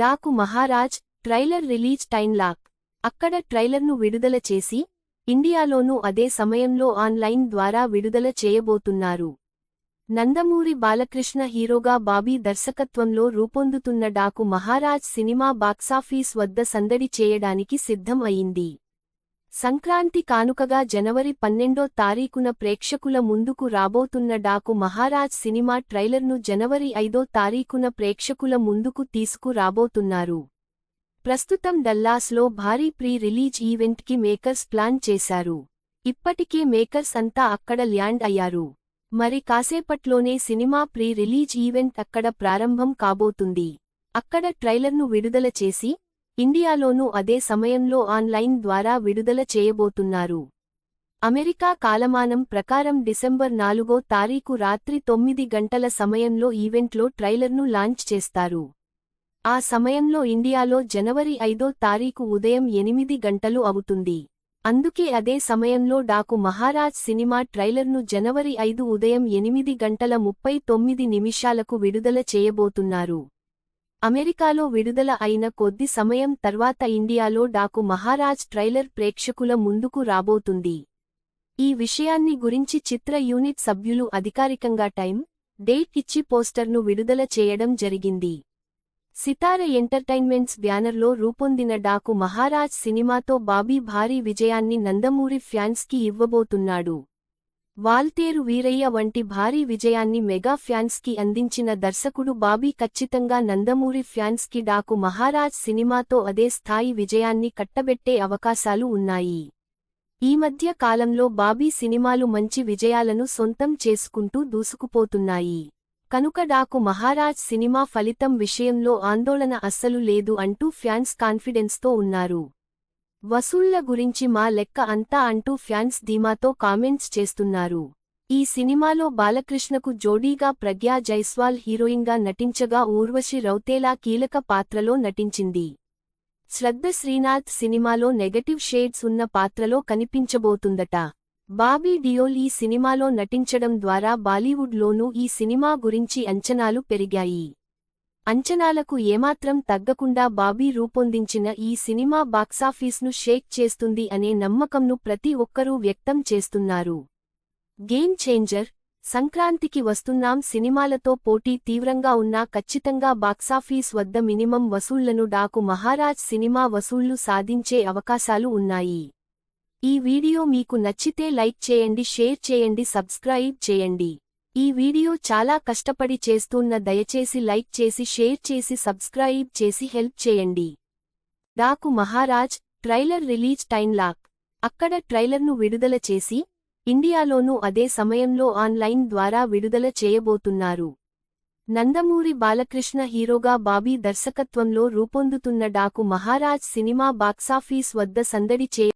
Daaku Maharaj trailer release time lock. అక్కడ ట్రైలర్ను విడుదల చేసి ఇండియాలోనూ అదే సమయంలో ఆన్లైన్ ద్వారా విడుదల చేయబోతున్నారు. నందమూరి బాలకృష్ణ హీరోగా బాబీ దర్శకత్వంలో రూపొందుతున్న డాకు మహారాజ్ సినిమా బాక్సాఫీస్ వద్ద సందడి చేయడానికి సిద్ధం అయింది. సంక్రాంతి కానుకగా జనవరి పన్నెండో తారీఖున ప్రేక్షకుల ముందుకు రాబోతున్న డాకు మహారాజ్ సినిమా ట్రైలర్ను జనవరి ఐదో తారీఖున ప్రేక్షకుల ముందుకు తీసుకురాబోతున్నారు. ప్రస్తుతం డల్లాస్లో భారీ ప్రీ రిలీజ్ ఈవెంట్కి మేకర్స్ ప్లాన్ చేశారు. ఇప్పటికే మేకర్స్ అంతా అక్కడ ల్యాండ్ అయ్యారు. మరి కాసేపట్లోనే సినిమా ప్రీ రిలీజ్ ఈవెంట్ అక్కడ ప్రారంభం కాబోతుంది. అక్కడ ట్రైలర్ను విడుదల చేసి ఇండియాలోనూ అదే సమయంలో ఆన్లైన్ ద్వారా విడుదల చేయబోతున్నారు. అమెరికా కాలమానం ప్రకారం డిసెంబర్ నాలుగో తారీఖు రాత్రి తొమ్మిది గంటల సమయంలో ఈవెంట్లో ట్రైలర్ను లాంచ్ చేస్తారు. ఆ సమయంలో ఇండియాలో జనవరి ఐదో తారీఖు ఉదయం ఎనిమిది గంటలు అవుతుంది. అందుకే అదే సమయంలో డాకు మహారాజ్ సినిమా ట్రైలర్ను జనవరి ఐదు ఉదయం ఎనిమిది గంటల ముప్పై తొమ్మిది నిమిషాలకు విడుదల చేయబోతున్నారు. అమెరికాలో విడుదల అయిన కొద్ది సమయం తర్వాత ఇండియాలో డాకు మహారాజ్ ట్రైలర్ ప్రేక్షకుల ముందుకు రాబోతుంది. ఈ విషయాన్ని గురించి చిత్ర యూనిట్ సభ్యులు అధికారికంగా టైం డేట్ ఇచ్చి పోస్టర్ను విడుదల చేయడం జరిగింది. సితార ఎంటర్టైన్మెంట్స్ బ్యానర్లో రూపొందిన డాకు మహారాజ్ సినిమాతో బాబీ భారీ విజయాన్ని నందమూరి ఫ్యాన్స్కి ఇవ్వబోతున్నాడు. వాల్తేరు వీరయ్య వంటి భారీ విజయాన్ని మెగా ఫ్యాన్స్కి అందించిన దర్శకుడు బాబీ ఖచ్చితంగా నందమూరి ఫ్యాన్స్కి డాకు మహారాజ్ సినిమాతో అదే స్థాయి విజయాన్ని కట్టబెట్టే అవకాశాలు ఉన్నాయి. ఈ మధ్య కాలంలో బాబీ సినిమాలు మంచి విజయాలను సొంతం చేసుకుంటూ దూసుకుపోతున్నాయి. కనుక డాకు మహారాజ్ సినిమా ఫలితం విషయంలో ఆందోళన అస్సలు లేదు అంటూ ఫ్యాన్స్ కాన్ఫిడెన్స్తో ఉన్నారు. వసూళ్ళ గురించి మా లెక్క అంతా అంటూ ఫ్యాన్స్ ధీమాతో కామెంట్స్ చేస్తున్నారు. ఈ సినిమాలో బాలకృష్ణకు జోడీగా ప్రగ్యా జైస్వాల్ హీరోయిన్గా నటించగా ఊర్వశి రౌతేలా కీలక పాత్రలో నటించింది. శ్రద్ధ శ్రీనాథ్ సినిమాలో నెగటివ్ షేడ్స్ ఉన్న పాత్రలో కనిపించబోతుందట. బాబీ డియోల్ ఈ సినిమాలో నటించడం ద్వారా బాలీవుడ్లోనూ ఈ సినిమా గురించి అంచనాలు పెరిగాయి. అంచనాలకు ఏమాత్రం తగ్గకుండా బాబీ రూపొందించిన ఈ సినిమా బాక్సాఫీస్ను షేక్ చేస్తుంది అనే నమ్మకంను ప్రతి ఒక్కరూ వ్యక్తం చేస్తున్నారు. గేమ్ చేంజర్ సంక్రాంతికి వస్తున్నాం సినిమాలతో పోటీ తీవ్రంగా ఉన్నా ఖచ్చితంగా బాక్సాఫీస్ వద్ద మినిమం వసూళ్ళను డాకు మహారాజ్ సినిమా వసూళ్ళు సాధించే అవకాశాలు ఉన్నాయి. ఈ వీడియో మీకు నచ్చితే లైక్ చేయండి షేర్ చేయండి సబ్స్క్రైబ్ చేయండి. ఈ వీడియో చాలా కష్టపడి చేస్తున్న దయచేసి లైక్ చేసి షేర్ చేసి సబ్స్క్రైబ్ చేసి హెల్ప్ చేయండి. Daaku Maharaj trailer release time lock. అక్కడ ట్రైలర్ను విడుదల చేసి ఇండియాలోనూ అదే సమయంలో ఆన్లైన్ ద్వారా విడుదల చేయబోతున్నారు. నందమూరి బాలకృష్ణ హీరోగా బాబీ దర్శకత్వంలో రూపొందుతున్న డాకు మహారాజ్ సినిమా బాక్సాఫీస్ వద్ద సందడి చే